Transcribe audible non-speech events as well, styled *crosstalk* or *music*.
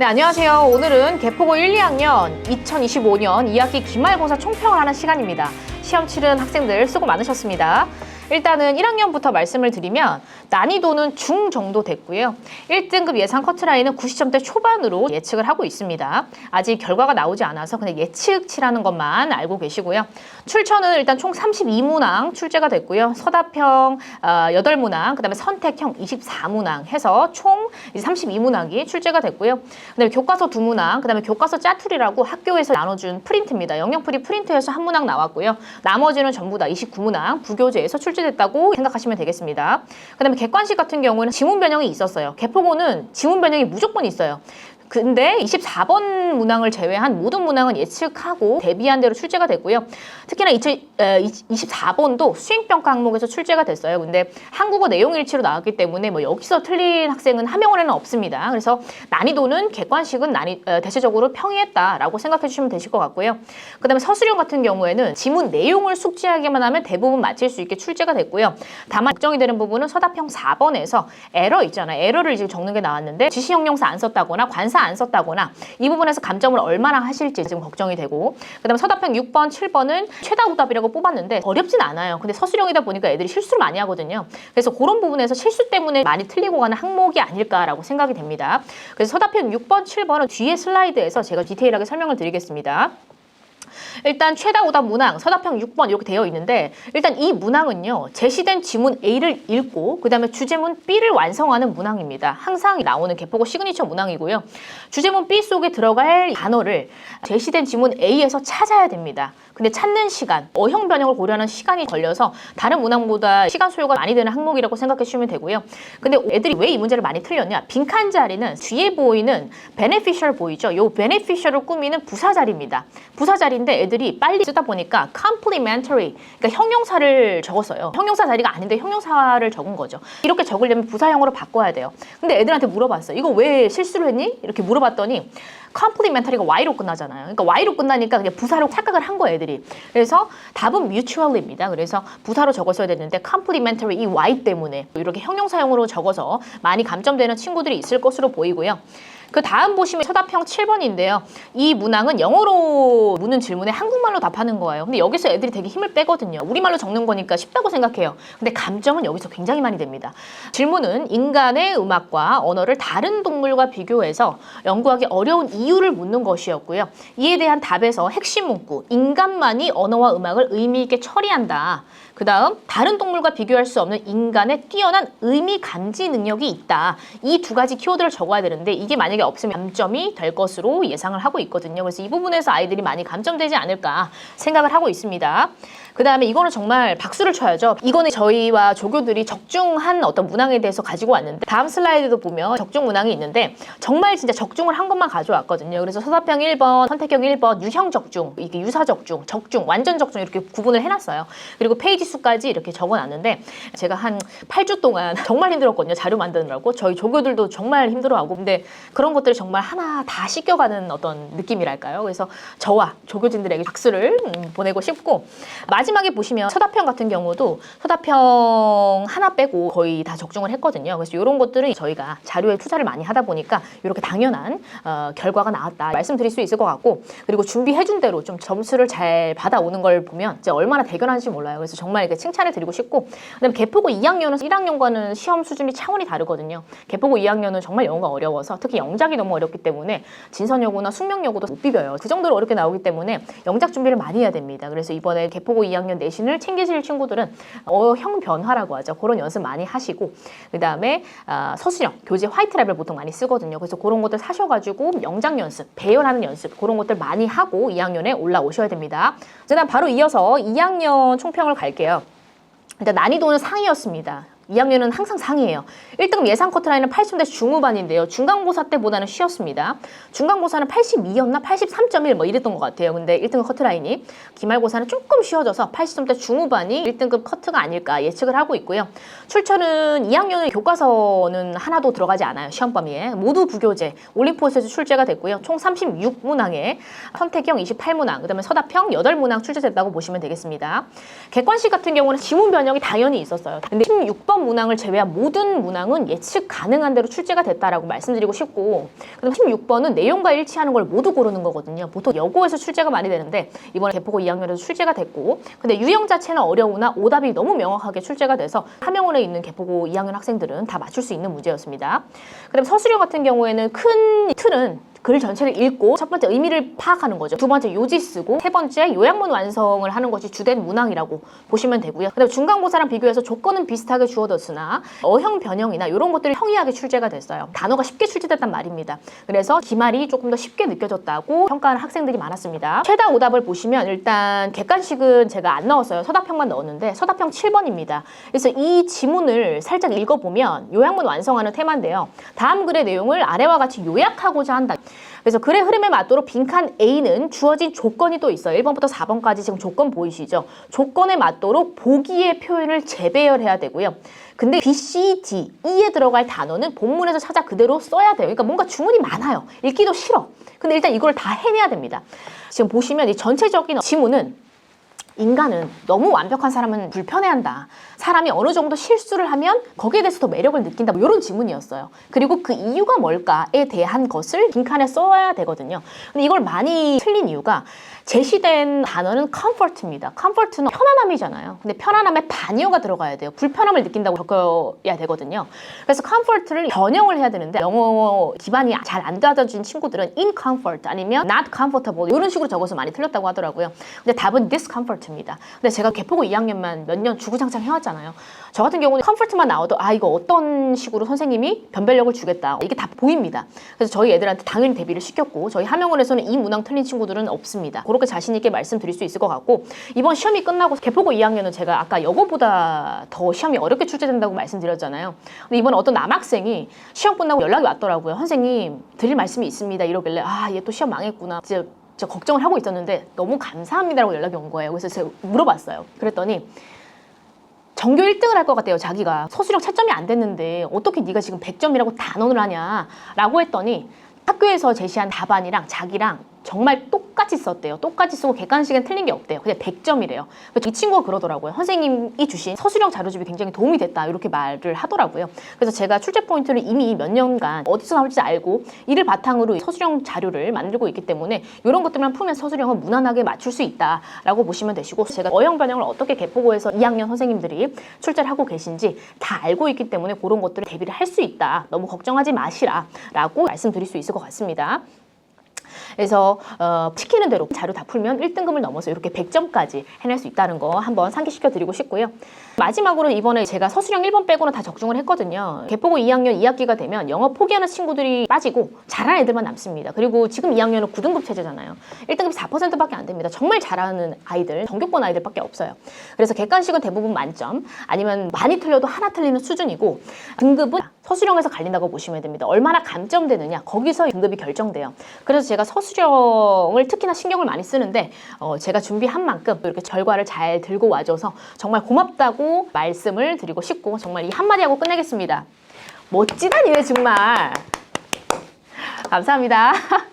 네, 안녕하세요. 오늘은 개포고 1, 2학년 2025년 2학기 기말고사 총평을 하는 시간입니다. 시험 치른 학생들 수고 많으셨습니다. 일단은 1학년부터 말씀을 드리면 난이도는 중 정도 됐고요. 1등급 예상 커트라인은 90점대 초반으로 예측을 하고 있습니다. 아직 결과가 나오지 않아서 그냥 예측치라는 것만 알고 계시고요. 출처는 일단 총 32문항 출제가 됐고요. 서답형 어, 8문항, 그다음에 선택형 24문항 해서 총 32문항이 출제가 됐고요. 그다음에 교과서 2문항, 그다음에 교과서 짜투리라고 학교에서 나눠준 프린트입니다. 영역풀이 프린트에서 한 문항 나왔고요. 나머지는 전부 다 29문항 부교재에서 출제 됐다고 생각하시면 되겠습니다. 그 다음에 객관식 같은 경우는 지문 변형이 있었어요. 개포고는 지문 변형이 무조건 있어요. 근데 24번 문항을 제외한 모든 문항은 예측하고 대비한 대로 출제가 됐고요. 특히나 24번도 수행평가 항목에서 출제가 됐어요. 근데 한국어 내용 일치로 나왔기 때문에 뭐 여기서 틀린 학생은 한 명원에는 없습니다. 그래서 난이도는 객관식은 난이, 어, 대체적으로 평이했다라고 생각해 주시면 되실 것 같고요. 그 다음에 서술형 같은 경우에는 지문 내용을 숙지하기만 하면 대부분 맞힐 수 있게 출제가 됐고요. 다만 걱정이 되는 부분은 서답형 4번에서 에러 있잖아요. 에러를 지금 적는 게 나왔는데 지시형용사 안 썼다거나 관사 안 썼다거나 이 부분에서 감점을 얼마나 하실지 지금 걱정이 되고 그다음에 서답형 6번, 7번은 최다 오답이라고 뽑았는데 어렵진 않아요. 근데 서술형이다 보니까 애들이 실수를 많이 하거든요. 그래서 그런 부분에서 실수 때문에 많이 틀리고 가는 항목이 아닐까라고 생각이 됩니다. 그래서 서답형 6번, 7번은 뒤에 슬라이드에서 제가 디테일하게 설명을 드리겠습니다. 일단 최다 오답 문항 서답형 6번 이렇게 되어 있는데 일단 이 문항은요 제시된 지문 A를 읽고 그 다음에 주제문 B를 완성하는 문항입니다. 항상 나오는 개포고 시그니처 문항이고요. 주제문 B 속에 들어갈 단어를 제시된 지문 A에서 찾아야 됩니다. 근데 찾는 시간, 어형 변형을 고려하는 시간이 걸려서 다른 문항보다 시간 소요가 많이 되는 항목이라고 생각해 주시면 되고요. 근데 애들이 왜 이 문제를 많이 틀렸냐? 빈칸 자리는 뒤에 보이는 beneficial 보이죠? 요 beneficial을 꾸미는 부사 자리입니다. 부사 자리인데 애들이 빨리 쓰다 보니까 complementary, 그러니까 형용사를 적었어요. 형용사 자리가 아닌데 형용사를 적은 거죠. 이렇게 적으려면 부사형으로 바꿔야 돼요. 근데 애들한테 물어봤어요. 이거 왜 실수를 했니? 이렇게 물어봤더니 complementary가 Y로 끝나잖아요. 그러니까 Y로 끝나니까 그냥 부사로 착각을 한 거예요, 애들이. 그래서 답은 mutual입니다. 그래서 부사로 적었어야 되는데 complementary 이 Y 때문에 이렇게 형용사형으로 적어서 많이 감점되는 친구들이 있을 것으로 보이고요. 그 다음 보시면 서답형 7번인데요. 이 문항은 영어로 묻는 질문에 한국말로 답하는 거예요. 근데 여기서 애들이 되게 힘을 빼거든요. 우리말로 적는 거니까 쉽다고 생각해요. 근데 감점은 여기서 굉장히 많이 됩니다. 질문은 인간의 음악과 언어를 다른 동물과 비교해서 연구하기 어려운 이유를 묻는 것이었고요. 이에 대한 답에서 핵심 문구, 인간만이 언어와 음악을 의미 있게 처리한다. 그 다음 다른 동물과 비교할 수 없는 인간의 뛰어난 의미 감지 능력이 있다. 이 두 가지 키워드를 적어야 되는데 이게 만약에 없으면 감점이 될 것으로 예상을 하고 있거든요. 그래서 이 부분에서 아이들이 많이 감점되지 않을까 생각을 하고 있습니다. 그 다음에 이거는 정말 박수를 쳐야죠. 이거는 저희와 조교들이 적중한 어떤 문항에 대해서 가지고 왔는데 다음 슬라이드도 보면 적중 문항이 있는데 정말 진짜 적중을 한 것만 가져왔거든요. 그래서 서사평 1번, 선택형 1번, 유형 적중, 이게 유사 적중, 적중, 완전 적중 이렇게 구분을 해놨어요. 그리고 페이지 수까지 이렇게 적어놨는데 제가 한 8주 동안 *laughs* 정말 힘들었거든요. 자료 만드느라고. 저희 조교들도 정말 힘들어하고 근데 그런 것들을 정말 하나 다 씻겨가는 어떤 느낌이랄까요. 그래서 저와 조교진들에게 박수를 음, 보내고 싶고 마지막 에 보시면 서답형 같은 경우도 서답형 하나 빼고 거의 다 적중을 했거든요. 그래서 이런 것들은 저희가 자료에 투자를 많이 하다 보니까 이렇게 당연한 어, 결과가 나왔다 말씀드릴 수 있을 것 같고 그리고 준비해준 대로 좀 점수를 잘 받아오는 걸 보면 이제 얼마나 대견한지 몰라요. 그래서 정말 이렇게 칭찬을 드리고 싶고 그다음에 개포고 2학년은 1학년과는 시험 수준이 차원이 다르거든요. 개포고 2학년은 정말 영어가 어려워서 특히 영작이 너무 어렵기 때문에 진선여고나 숙명여고도 못 비벼요. 그 정도로 어렵게 나오기 때문에 영작 준비를 많이 해야 됩니다. 그래서 이번에 개포고 2학년 내신을 챙기실 친구들은 어형 변화라고 하죠. 그런 연습 많이 하시고 그 다음에 아, 서술형 교재 화이트 랩을 보통 많이 쓰거든요. 그래서 그런 것들 사셔가지고 영작 연습, 배열하는 연습 그런 것들 많이 하고 2학년에 올라오셔야 됩니다. 그다음 바로 이어서 2학년 총평을 갈게요. 일단 난이도는 상이었습니다. 2학년은 항상 상이에요. 1등 예상 커트라인은 80대 중후반인데요. 중간고사 때보다는 쉬었습니다. 중간고사는 82였나 83.1 뭐 이랬던 것 같아요. 근데 1등급 커트라인이 기말고사는 조금 쉬워져서 80점대 중후반이 1등급 커트가 아닐까 예측을 하고 있고요. 출처는 2학년은 교과서는 하나도 들어가지 않아요. 시험 범위에. 모두 부교재 올림포스에서 출제가 됐고요. 총 36문항에 선택형 28문항, 그다음에 서답형 8문항 출제됐다고 보시면 되겠습니다. 객관식 같은 경우는 지문 변형이 당연히 있었어요. 근데 16번 시험 문항을 제외한 모든 문항은 예측 가능한 대로 출제가 됐다라고 말씀드리고 싶고 그다음 16번은 내용과 일치하는 걸 모두 고르는 거거든요. 보통 여고에서 출제가 많이 되는데 이번에 개포고 2학년에서 출제가 됐고 근데 유형 자체는 어려우나 오답이 너무 명확하게 출제가 돼서 하명원에 있는 개포고 2학년 학생들은 다 맞출 수 있는 문제였습니다. 그다음 서술형 같은 경우에는 큰 틀은 글 전체를 읽고 첫 번째 의미를 파악하는 거죠. 두 번째 요지 쓰고 세 번째 요약문 완성을 하는 것이 주된 문항이라고 보시면 되고요. 그다음에 중간고사랑 비교해서 조건은 비슷하게 주어졌으나 어형 변형이나 이런 것들이 형이하게 출제가 됐어요. 단어가 쉽게 출제됐단 말입니다. 그래서 기말이 조금 더 쉽게 느껴졌다고 평가하는 학생들이 많았습니다. 최다 오답을 보시면 일단 객관식은 제가 안 넣었어요. 서답형만 넣었는데 서답형 7번입니다. 그래서 이 지문을 살짝 읽어보면 요약문 완성하는 테마인데요. 다음 글의 내용을 아래와 같이 요약하고자 한다. 그래서 글의 흐름에 맞도록 빈칸 A는 주어진 조건이 또 있어요. 1번부터 4번까지 지금 조건 보이시죠? 조건에 맞도록 보기의 표현을 재배열해야 되고요. 근데 B, C, D, E에 들어갈 단어는 본문에서 찾아 그대로 써야 돼요. 그러니까 뭔가 주문이 많아요. 읽기도 싫어. 근데 일단 이걸 다 해내야 됩니다. 지금 보시면 이 전체적인 지문은 인간은 너무 완벽한 사람은 불편해한다. 사람이 어느 정도 실수를 하면 거기에 대해서 더 매력을 느낀다. 뭐 이런 지문이었어요. 그리고 그 이유가 뭘까에 대한 것을 빈칸에 써야 되거든요. 근데 이걸 많이 틀린 이유가 제시된 단어는 comfort입니다. comfort는 편안함이잖아요. 근데 편안함에 반이어가 들어가야 돼요. 불편함을 느낀다고 적어야 되거든요. 그래서 comfort를 변형을 해야 되는데 영어 기반이 잘 안 다져진 친구들은 comfort 아니면 not comfortable 이런 식으로 적어서 많이 틀렸다고 하더라고요. 근데 답은 discomfort 입니다. 근데 제가 개포고 2학년만 몇 년 주구장창 해왔잖아요. 저 같은 경우는 comfort만 나와도 아 이거 어떤 식으로 선생님이 변별력을 주겠다 이게 다 보입니다. 그래서 저희 애들한테 당연히 대비를 시켰고 저희 하명원에서는 이 문항 틀린 친구들은 없습니다. 그렇게 자신 있게 말씀드릴 수 있을 것 같고 이번 시험이 끝나고 개포고 2학년은 제가 아까 여고보다 더 시험이 어렵게 출제된다고 말씀드렸잖아요. 근데 이번 어떤 남학생이 시험 끝나고 연락이 왔더라고요. 선생님 드릴 말씀이 있습니다. 이러길래 아 얘 또 시험 망했구나. 진짜 저 걱정을 하고 있었는데 너무 감사합니다라고 연락이 온 거예요. 그래서 제가 물어봤어요. 그랬더니 전교 1등을 할 것 같대요, 자기가. 서술형 채점이 안 됐는데 어떻게 네가 지금 100점이라고 단언을 하냐? 라고 했더니 학교에서 제시한 답안이랑 자기랑 정말 똑같이 썼대요. 똑같이 쓰고 객관식은 틀린 게 없대요. 그냥 100점이래요. 이 친구가 그러더라고요. 선생님이 주신 서술형 자료집이 굉장히 도움이 됐다. 이렇게 말을 하더라고요. 그래서 제가 출제 포인트를 이미 몇 년간 어디서 나올지 알고 이를 바탕으로 서술형 자료를 만들고 있기 때문에 이런 것들만 풀면 서술형은 무난하게 맞출 수 있다라고 보시면 되시고 제가 어형 변형을 어떻게 개포고에서 2학년 선생님들이 출제를 하고 계신지 다 알고 있기 때문에 그런 것들을 대비를 할 수 있다. 너무 걱정하지 마시라라고 말씀드릴 수 있을 것 같습니다. 그래서 어, 시키는 대로 자료 다 풀면 1등급을 넘어서 이렇게 100점까지 해낼 수 있다는 거 한번 상기시켜 드리고 싶고요. 마지막으로 이번에 제가 서술형 1번 빼고는 다 적중을 했거든요. 개포고 2학년 2학기가 되면 영어 포기하는 친구들이 빠지고 잘하는 애들만 남습니다. 그리고 지금 2학년은 9등급 체제잖아요. 1등급이 4%밖에 안 됩니다. 정말 잘하는 아이들, 전교권 아이들밖에 없어요. 그래서 객관식은 대부분 만점, 아니면 많이 틀려도 하나 틀리는 수준이고 등급은 서술형에서 갈린다고 보시면 됩니다. 얼마나 감점되느냐 거기서 등급이 결정돼요. 그래서 제가 서술형을 특히나 신경을 많이 쓰는데 어, 제가 준비한 만큼 이렇게 결과를 잘 들고 와줘서 정말 고맙다고 말씀을 드리고 싶고 정말 이 한마디 하고 끝내겠습니다. 멋지다 니네 정말. 감사합니다. *laughs*